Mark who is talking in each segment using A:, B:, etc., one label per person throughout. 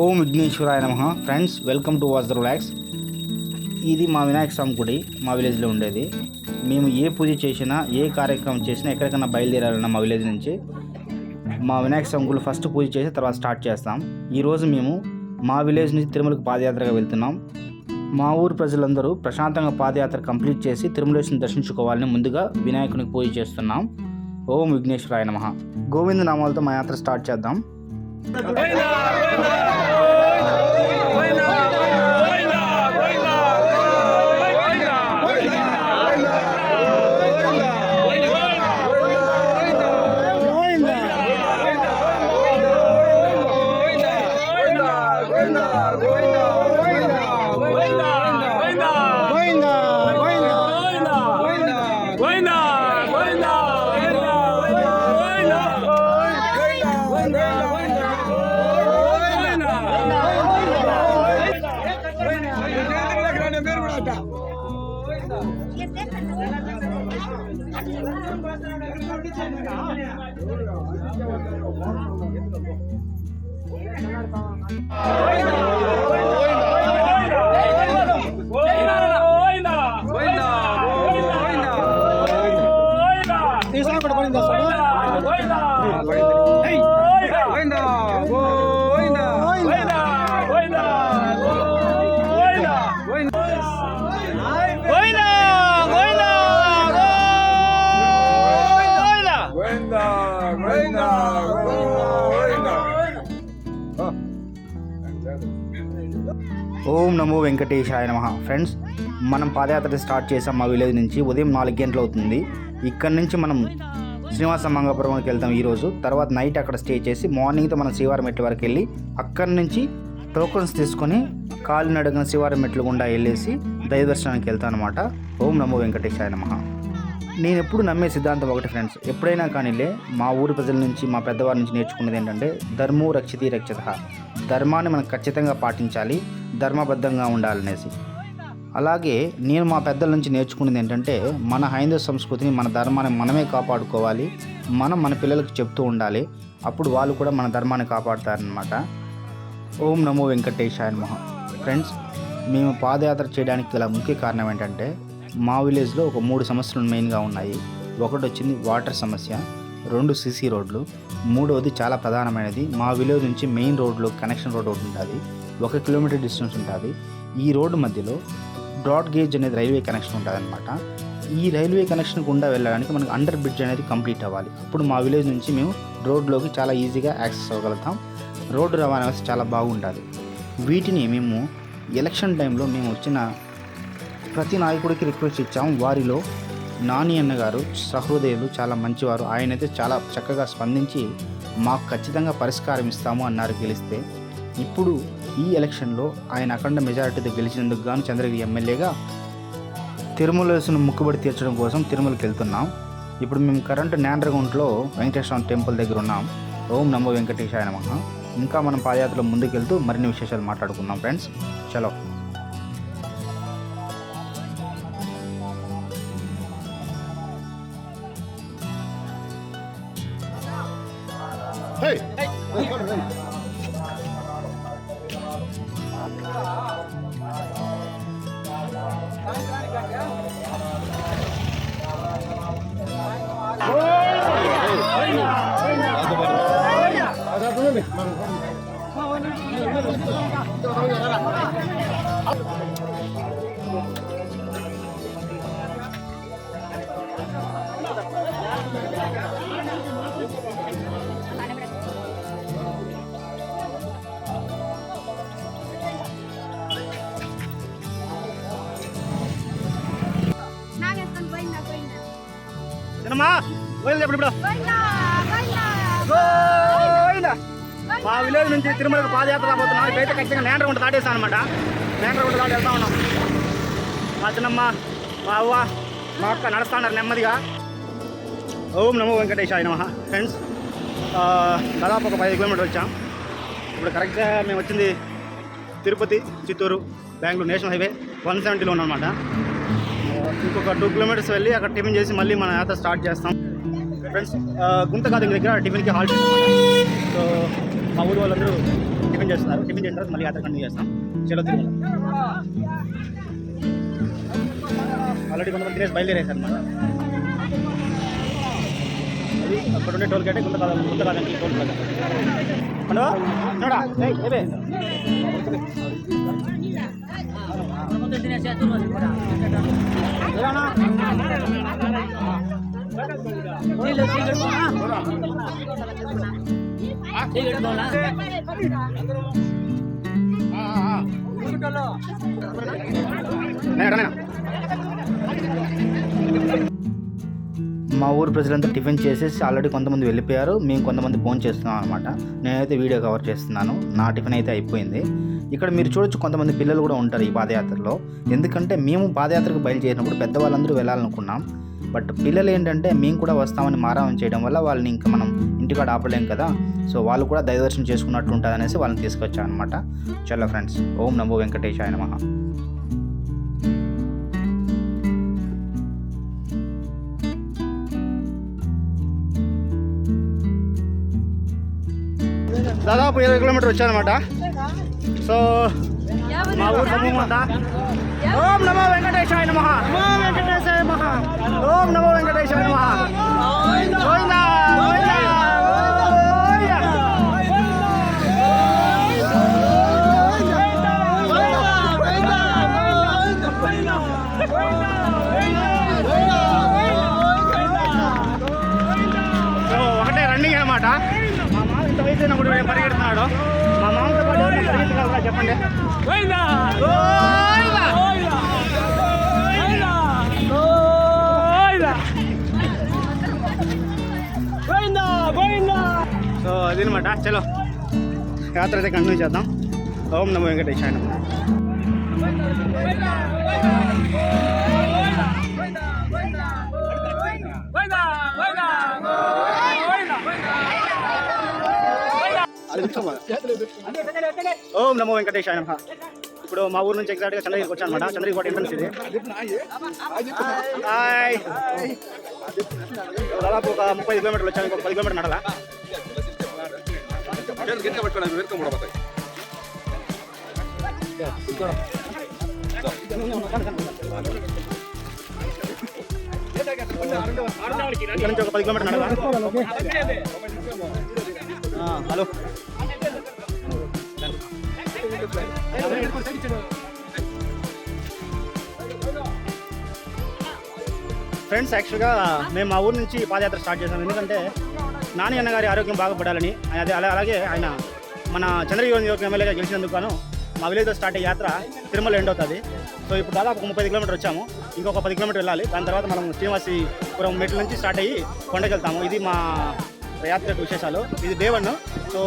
A: ఓం విఘ్నేశ్వరాయ నమ. Friends welcome to వాజ్ ద రిలాక్స్ ఇది మా వినాయక స్వామి గుడి మా విలేజ్లో ఉండేది. మేము ఏ పూజ చేసినా ఏ కార్యక్రమం చేసినా ఎక్కడికైనా బయలుదేరాలన్నా మా విలేజ్ నుంచి మా వినాయక స్వామి గుడి ఫస్ట్ పూజ చేసి తర్వాత స్టార్ట్ చేస్తాం. ఈరోజు మేము మా విలేజ్ నుంచి తిరుమలకు పాదయాత్రగా వెళ్తున్నాం. మా ఊరు ప్రజలందరూ ప్రశాంతంగా పాదయాత్ర కంప్లీట్ చేసి తిరుమలేశ్వరిని దర్శించుకోవాలని ముందుగా వినాయకునికి పూజ చేస్తున్నాం. ఓం విఘ్నేశ్వరాయ నమ. గోవింద నామాలతో మా యాత్ర స్టార్ట్ చేద్దాం. ఓం నమో వెంకటేశాయ నమ. ఫ్రెండ్స్ మనం పాదయాత్ర స్టార్ట్ చేసాం మా విలేజ్ నుంచి. ఉదయం నాలుగు గంటలు అవుతుంది. ఇక్కడ నుంచి మనం శ్రీనివాస మంగాపురంకి వెళ్తాం ఈరోజు. తర్వాత నైట్ అక్కడ స్టే చేసి మార్నింగ్తో మనం శ్రీవారం మెట్ల వరకు వెళ్ళి అక్కడి నుంచి టోకన్స్ తీసుకొని కాలు నడగన శివారం మెట్లు గుండా వెళ్ళేసి దైవ దర్శనానికి వెళ్తాను అనమాట ఓం నమో వెంకటేశాయ నమ. నేను ఎప్పుడు నమ్మే సిద్ధాంతం ఒకటి ఫ్రెండ్స్ ఎప్పుడైనా కానీలే మా ఊరి ప్రజల నుంచి మా పెద్దవారి నుంచి నేర్చుకున్నది ఏంటంటే ధర్మో రక్షితి రక్షత. ధర్మాన్ని మనం ఖచ్చితంగా పాటించాలి ధర్మబద్ధంగా ఉండాలనేసి. అలాగే నేను మా పెద్దల నుంచి నేర్చుకున్నది ఏంటంటే మన హైందవ సంస్కృతిని మన ధర్మాన్ని మనమే కాపాడుకోవాలి. మనం మన పిల్లలకు చెప్తూ ఉండాలి. అప్పుడు వాళ్ళు కూడా మన ధర్మాన్ని కాపాడుతారనమాట ఓం నమో వెంకటేశాయ మహా ఫ్రెండ్స్ మేము పాదయాత్ర చేయడానికి గల ముఖ్య కారణం ఏంటంటే మా విలేజ్లో ఒక మూడు సమస్యలు మెయిన్గా ఉన్నాయి. ఒకటి వచ్చింది వాటర్ సమస్య రెండు సిసి రోడ్లు మూడవది చాలా ప్రధానమైనది మా విలేజ్ నుంచి మెయిన్ రోడ్లో కనెక్షన్ రోడ్ ఒకటి ఉంటుంది ఒక కిలోమీటర్ డిస్టెన్స్ ఉంటుంది ఈ రోడ్డు మధ్యలో బ్రాడ్ గేజ్ అనేది రైల్వే కనెక్షన్ ఉంటుంది అనమాట ఈ రైల్వే కనెక్షన్ గుండా వెళ్ళడానికి మనకు అండర్ బ్రిడ్జ్ అనేది కంప్లీట్ అవ్వాలి. అప్పుడు మా విలేజ్ నుంచి మేము రోడ్లోకి చాలా ఈజీగా యాక్సెస్ అవ్వగలుగుతాం. రోడ్డు రవాణా వ్యవస్థ చాలా బాగుంటుంది వీటిని మేము ఎలక్షన్ టైంలో మేము వచ్చిన ప్రతి నాయకుడికి రిక్వెస్ట్ ఇచ్చాము వారిలో నాని అన్నగారు సహృదయులు చాలా మంచివారు. ఆయనైతే చాలా చక్కగా స్పందించి మాకు ఖచ్చితంగా పరిష్కారం ఇస్తాము అన్నారు గెలిస్తే. ఇప్పుడు ఈ ఎలక్షన్లో ఆయన అఖండ మెజారిటీతో గెలిచినందుకు గాను చంద్రగిరి ఎమ్మెల్యేగా తిరుమలసును ముక్కుబడి తీర్చడం కోసం తిరుమలకి వెళ్తున్నాం. ఇప్పుడు మేము కరెంట్ నేండ్రగుంట్లో వెంకటేశ్వర టెంపుల్ దగ్గర ఉన్నాం. ఓం నమో వెంకటేశాయ నమ. ఇంకా మనం పాదయాత్రలో ముందుకెళ్తూ మరిన్ని విశేషాలు మాట్లాడుకుందాం ఫ్రెండ్స్. చలో.
B: Hey!
A: hey. ఇప్పుడు. మా విలేజ్ నుంచి తిరుమలకు పాదయాత్ర రాబోతున్నాం. ఇప్పుడైతే ఖచ్చితంగా నేండ్రగుంట దాటేస్తాం అనమాట నేండ్రగుంట దాటి వెళ్తా ఉన్నాం. మా చిన్నమ్మ మా అవ్వ మా అక్క నడుస్తా ఉన్నారు నెమ్మదిగా. ఓం నమో వెంకటేశాయ నమ. ఫ్రెండ్స్ దాదాపు ఒక పది కిలోమీటర్లు వచ్చాం. ఇప్పుడు కరెక్ట్గా మేము వచ్చింది Tirupati Chittoor Bengaluru national highway one సెవెంటీలో ఉన్నామన్నమాట ఇంకొక టూ కిలోమీటర్స్ వెళ్ళి అక్కడ టిఫిన్ చేసి మళ్ళీ మన యాత్ర స్టార్ట్ చేస్తాం. ఫ్రెండ్స్ గుంతకాద దగ్గర టిఫిన్కి హాల్ట్ సో మా ఊరు వాళ్ళందరూ టిఫిన్ చేస్తున్నారు. టిఫిన్ చేసిన తర్వాత మళ్ళీ యాత్ర కంటిన్యూ చేస్తాం. చలో తిరుమల ఆల్రెడీ కొంతమంది తినేసి బయలుదేరేసారు అనమాట అది అక్కడ ఉండే టోల్ గేట్ గుంతకాద గుంతకాద టోల్ ప్లాజా. హలో? ఏవే? మా ఊరు ప్రజలంతా టిఫిన్ చేసేసి ఆల్రెడీ కొంతమంది వెళ్ళిపోయారు. మేము కొంతమంది ఫోన్ చేస్తున్నాం అనమాట నేనైతే వీడియో కవర్ చేస్తున్నాను. నా టిఫిన్ అయితే అయిపోయింది. ఇక్కడ మీరు చూడొచ్చు కొంతమంది పిల్లలు కూడా ఉంటారు ఈ పాదయాత్రలో. ఎందుకంటే మేము పాదయాత్రకు బయలుదేరినప్పుడు పెద్దవాళ్ళందరూ వెళ్ళాలనుకున్నాం. బట్ పిల్లలు ఏంటంటే మేము కూడా వస్తామని మారామం చేయడం వల్ల వాళ్ళని ఇంకా మనం ఇంటికాడ ఆపలేం కదా. సో వాళ్ళు కూడా దైవదర్శనం చేసుకున్నట్టు ఉంటుంది అనేసి వాళ్ళని తీసుకొచ్చాను అనమాట చలో ఫ్రెండ్స్ ఓం నమో వెంకటేశాయ నమః. దాదాపు ఇరవై కిలోమీటర్ వచ్చానమాట. సో మా ఊరు సమూహం అంతా ఓం నమో వెంకటేశాయ నమ. నమో వెంకటేశాయ నమ. ఓం నమో వెంకటేశాయ నమ. గోవిందా ఒకటే రన్నింగ్ అనమాట మా మామ ఇంత వయసు అయినప్పుడు పరిగెడుతున్నాడు? మా మామతో పాటు చెప్పండి? అది అనమాట చలో. యాత్ర అయితే కంటిన్యూ చేద్దాం. ఓం నమో వెంకటేశాయ ఓం నమో వెంకటేశాయ ఇప్పుడు మా ఊరు నుంచి ఎగ్జాక్ట్గా చంద్రగిరికి వచ్చాను అనమాట చంద్రగిరి ఎంట్రన్స్ ఇది. హాయ్. దాదాపు ఒక ముప్పై కిలోమీటర్లు వచ్చాను ఇంకొక పది కిలోమీటర్ నడలా. ఇక్కడ నుంచి ఒక పది కిలోమీటర్ హలో ఫ్రెండ్స్ యాక్చువల్గా మేము మా ఊరు నుంచి పాదయాత్ర స్టార్ట్ చేసాం. ఎందుకంటే నాని అన్న గారి ఆరోగ్యం బాగుపడాలని అదే అలా అలాగే ఆయన మన చంద్రగిరి ఎమ్మెల్యేగా గెలిచినందుకు గాను మా విలేజ్లో స్టార్ట్ అయ్యే యాత్ర తిరుమల ఎండ్ అవుతుంది. సో ఇప్పుడు దాదాపు ఒక ముప్పై కిలోమీటర్ వచ్చాము. ఇంకొక పది కిలోమీటర్ వెళ్ళాలి. దాని తర్వాత మనం శ్రీనివాసీపురం మెట్ల నుంచి స్టార్ట్ అయ్యి కొండకి వెళ్తాము. ఇది మా యాత్ర విశేషాలు. ఇది day one so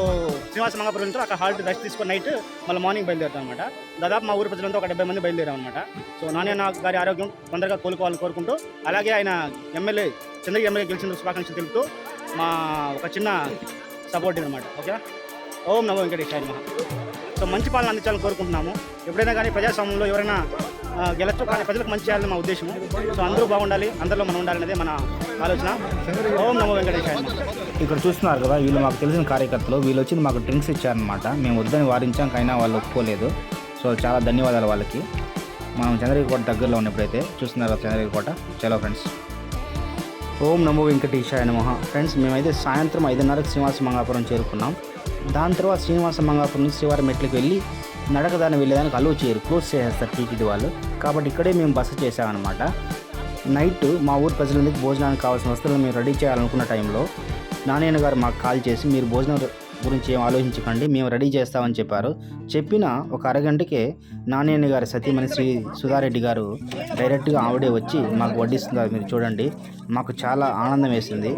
A: Srinivasa Mangapuram నుంచి అక్కడ హాల్ట్ రెస్ట్ తీసుకొని నైట్ మళ్ళీ మార్నింగ్ బయలుదేరుతాం అనమాట దాదాపు మా ఊరు ప్రజలంతా ఒక డెబ్బై మంది బయలుదేరాం అనమాట సో నాని అన్న గారి ఆరోగ్యం తొందరగా కోలుకోవాలని కోరుకుంటూ అలాగే ఆయన ఎమ్మెల్యే చంద్రగిరి ఎమ్మెల్యే గెలిచిన శుభాకాంక్షలు తెలుపుతూ మా ఒక చిన్న సపోర్ట్ అనమాట ఓకే ఓం నమో వెంకటేశాయ సో మంచి పాలన అందించాలని కోరుకుంటున్నాము. ఎప్పుడైనా కానీ ప్రజాస్వామ్యంలో ఎవరైనా ఆ, గెలచ్చు కానీ ప్రజలకు మంచి చేయాలని మా ఉద్దేశం. సో అందరూ బాగుండాలి అందరిలో మనం ఉండాలనేదే మన ఆలోచన. ఓం నమో వెంకటేశాయ ఇక్కడ చూస్తున్నారు కదా వీళ్ళు మాకు తెలిసిన కార్యకర్తలు వీళ్ళు వచ్చి మాకు డ్రింక్స్ ఇచ్చారనమాట మేము వద్దని వారించాం కైనా వాళ్ళు ఒప్పుకోలేదు. సో చాలా ధన్యవాదాలు వాళ్ళకి. మనం చంద్రగిరి కోట దగ్గరలో ఉన్నప్పుడైతే చూస్తున్నారు కదా చంద్రగిరి కోట. చలో ఫ్రెండ్స్. ఓం నమో వెంకటేశాయ నమ. ఫ్రెండ్స్ మేమైతే సాయంత్రం ఐదున్నరకు శ్రీనివాస మంగాపురం చేరుకున్నాం. దాని తర్వాత శ్రీనివాస మంగాపురం నుంచి శ్రీవారి మెట్లకి వెళ్ళి నడకదాన్ని వెళ్ళేదానికి అలో చేయరు క్లోజ్ చేసేస్తారు టీటీడీ వాళ్ళు. కాబట్టి ఇక్కడే మేము బస చేసామన్నమాట నైట్ మా ఊరు ప్రజలందరికీ భోజనానికి కావాల్సిన వస్తువులను మేము రెడీ చేయాలనుకున్న టైంలో నారాయణ గారు మాకు కాల్ చేసి మీరు భోజనం గురించి ఏం ఆలోచించకండి మేము రెడీ చేస్తామని చెప్పారు. చెప్పిన ఒక అరగంటకే నాణ్యని గారి సతీమణి శ్రీ సుధారెడ్డి గారు డైరెక్ట్గా ఆవిడే వచ్చి మాకు వడ్డిస్తున్నారు మీరు చూడండి. మాకు చాలా ఆనందం వేసింది.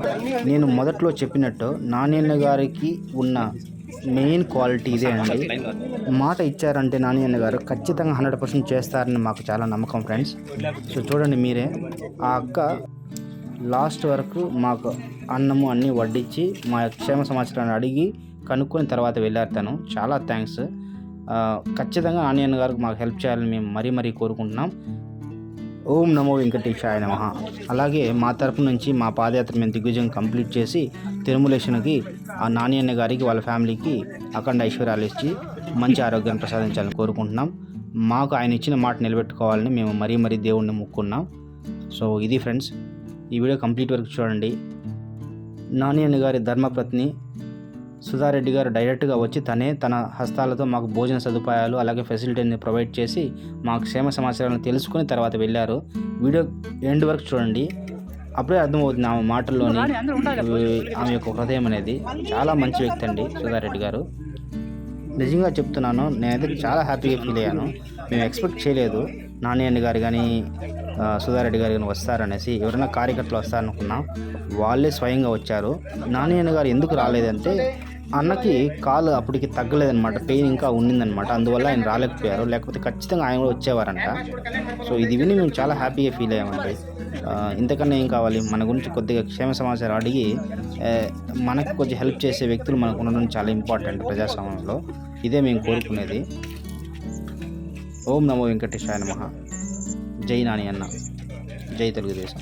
A: నేను మొదట్లో చెప్పినట్టు నాణ్యన్న గారికి ఉన్న మెయిన్ క్వాలిటీ ఇదే అండి. మాట ఇచ్చారంటే నాణ్యన్న గారు ఖచ్చితంగా హండ్రెడ్ పర్సెంట్ చేస్తారని మాకు చాలా నమ్మకం ఫ్రెండ్స్. సో చూడండి మీరే ఆ అక్క లాస్ట్ వరకు మాకు అన్నము అన్నీ వడ్డించి మా క్షేమ సమాచారాన్ని అడిగి కనుక్కొని తర్వాత వెళ్ళారు తను చాలా థ్యాంక్స్ ఖచ్చితంగా ఆనియన్ గారికి మాకు హెల్ప్ చేయాలని మేము మరీ మరీ కోరుకుంటున్నాం. ఓం నమో వెంకటేశాయ నమ. అలాగే మా తరపు నుంచి మా పాదయాత్ర మేము దిగ్విజయం కంప్లీట్ చేసి తిరుమలేషన్కి ఆ నాని గారికి వాళ్ళ ఫ్యామిలీకి అఖండ ఐశ్వర్యాలు ఇచ్చి మంచి ఆరోగ్యాన్ని ప్రసాదించాలని కోరుకుంటున్నాం. మాకు ఆయన ఇచ్చిన మాట నిలబెట్టుకోవాలని మేము మరీ మరీ దేవుణ్ణి మొక్కున్నాం సో ఇది ఫ్రెండ్స్ ఈ వీడియో కంప్లీట్ వరకు చూడండి. నాని అన్న గారి ధర్మపత్ని సుధారెడ్డి గారు డైరెక్ట్గా వచ్చి తనే తన హస్తాలతో మాకు భోజన సదుపాయాలు అలాగే ఫెసిలిటీని ప్రొవైడ్ చేసి మాకు క్షేమ సమాచారాలను తెలుసుకుని తర్వాత వెళ్ళారు. వీడియో ఎండ్ వరకు చూడండి. అప్పుడే అర్థమవుతుంది ఆమె మాటల్లోని ఆమె యొక్క హృదయం అనేది. చాలా మంచి వ్యక్తి అండి సుధారెడ్డి గారు. నిజంగా చెప్తున్నాను నేనైతే చాలా హ్యాపీగా ఫీల్ అయ్యాను. మేము ఎక్స్పెక్ట్ చేయలేదు నాని అన్న గారు కానీ సుధారెడ్డి గారు కానీ వస్తారనేసి ఎవరైనా కార్యకర్తలు వస్తారనుకున్నాం వాళ్ళే స్వయంగా వచ్చారు. నాని అన్న గారు ఎందుకు రాలేదంటే అన్నకి కాలు అప్పటికి తగ్గలేదనమాట పెయిన్ ఇంకా ఉండిందనమాట అందువల్ల ఆయన రాలేకపోయారు. లేకపోతే ఖచ్చితంగా ఆయన కూడా వచ్చేవారంట. సో ఇది విని మేము చాలా హ్యాపీగా ఫీల్ అయ్యామండి. ఇంతకన్నా ఏం కావాలి? మన గురించి కొద్దిగా క్షేమ సమాచారం అడిగి మనకు కొంచెం హెల్ప్ చేసే వ్యక్తులు మనకు ఉండడం చాలా ఇంపార్టెంట్ ప్రజాస్వామ్యంలో. ఇదే మేము కోరుకునేది. ఓం నమో వెంకటేశాయ నమ. జై నాని అన్న. జై తెలుగుదేశం.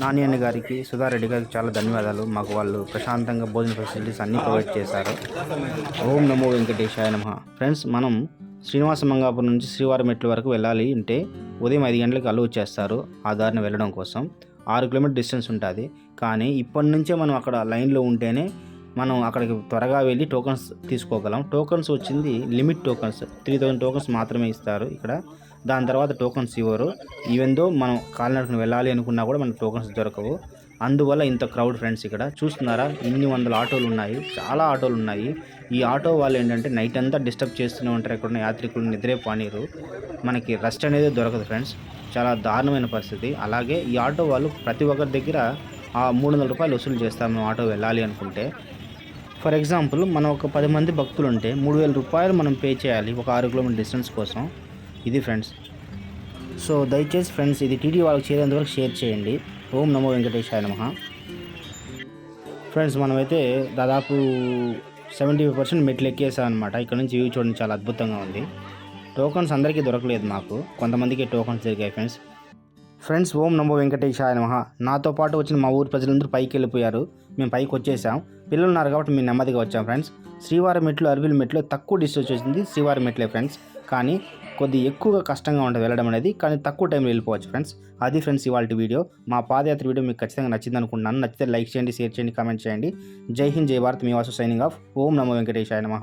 A: నాని అన్న గారికి సుధారెడ్డి గారికి చాలా ధన్యవాదాలు. మాకు వాళ్ళు ప్రశాంతంగా భోజన ఫెసిలిటీస్ అన్నీ ప్రొవైడ్ చేశారు. ఓం నమో వెంకటేశాయ నమ. ఫ్రెండ్స్ మనం శ్రీనివాస మంగాపురం నుంచి శ్రీవారి మెట్ల వరకు వెళ్ళాలి అంటే ఉదయం ఐదు గంటలకు అలవ్ చేస్తారు ఆ దారిని వెళ్ళడం కోసం. ఆరు కిలోమీటర్ డిస్టెన్స్ ఉంటుంది. కానీ ఇప్పటి నుంచే మనం అక్కడ లైన్లో ఉంటేనే మనం అక్కడికి త్వరగా వెళ్ళి టోకన్స్ తీసుకోగలం. టోకన్స్ వచ్చింది limit tokens. Three thousand tokens మాత్రమే ఇస్తారు ఇక్కడ. దాని తర్వాత టోకన్స్ ఇవ్వరు. ఈవెన్ దో మనం కాలినడకను వెళ్ళాలి అనుకున్నా కూడా మనకు టోకన్స్ దొరకవు. అందువల్ల ఇంత క్రౌడ్ ఫ్రెండ్స్ ఇక్కడ. చూస్తున్నారా? ఇన్ని వందల ఆటోలు ఉన్నాయి. చాలా ఆటోలు ఉన్నాయి. ఈ ఆటో వాళ్ళు ఏంటంటే నైట్ అంతా డిస్టర్బ్ చేస్తూనే ఉంటారు. ఇక్కడ ఉన్న యాత్రికులు నిద్రే పానీరు మనకి రెస్ట్ అనేది దొరకదు ఫ్రెండ్స్. చాలా దారుణమైన పరిస్థితి. అలాగే ఈ ఆటో వాళ్ళు ప్రతి ఒక్కరి దగ్గర ఆ మూడు వందల రూపాయలు వసూలు చేస్తాం మేము ఆటో వెళ్ళాలి అనుకుంటే. ఫర్ ఎగ్జాంపుల్ మనం ఒక పది మంది భక్తులు ఉంటే మూడు వేల రూపాయలు మనం పే చేయాలి ఒక ఆరు కిలోమీటర్ డిస్టెన్స్ కోసం. ఇది ఫ్రెండ్స్. సో దయచేసి ఫ్రెండ్స్ ఇది టీడీ వాళ్ళకి చేరేంత వరకు షేర్ చేయండి. ఓం నమో వెంకటేశాయ నమ. ఫ్రెండ్స్ మనమైతే దాదాపు సెవెంటీ ఫైవ్ పర్సెంట్ మెట్లు ఎక్కేసాం అనమాట ఇక్కడ నుంచి వ్యూ చూడండి చాలా అద్భుతంగా ఉంది. టోకన్స్ అందరికీ దొరకలేదు మాకు. కొంతమందికి టోకన్స్ దొరికాయి ఫ్రెండ్స్. ఫ్రెండ్స్ ఓం నమో వెంకటేశాయ నమ. నాతో పాటు వచ్చిన మా ఊరి ప్రజలందరూ పైకి వెళ్ళిపోయారు. మేము పైకి వచ్చేసాం. పిల్లలు ఉన్నారు కాబట్టి మేము నెమ్మదిగా వచ్చాం ఫ్రెండ్స్. శ్రీవారి మెట్లు అరవిల్ మెట్లు తక్కువ డిస్టెన్స్ వచ్చింది శ్రీవారి మెట్లే ఫ్రెండ్స్. కానీ కొద్ది ఎక్కువగా కష్టంగా ఉంటుంది వెళ్ళడం అనేది కానీ తక్కువ టైంలో వెళ్ళిపోవచ్చు ఫ్రెండ్స్. అది ఫ్రెండ్స్ ఇవాళ వీడియో. మా పాదయాత్ర వీడియో మీకు ఖచ్చితంగా నచ్చింది అనుకుంటున్నాను. నచ్చితే లైక్ చేయండి షేర్ చేయండి కామెంట్ చేయండి. జై హింద్ జై భారత్. మీ వాసు సైనింగ్ ఆఫ్. ఓం నమో వెంకటేశాయ నమ.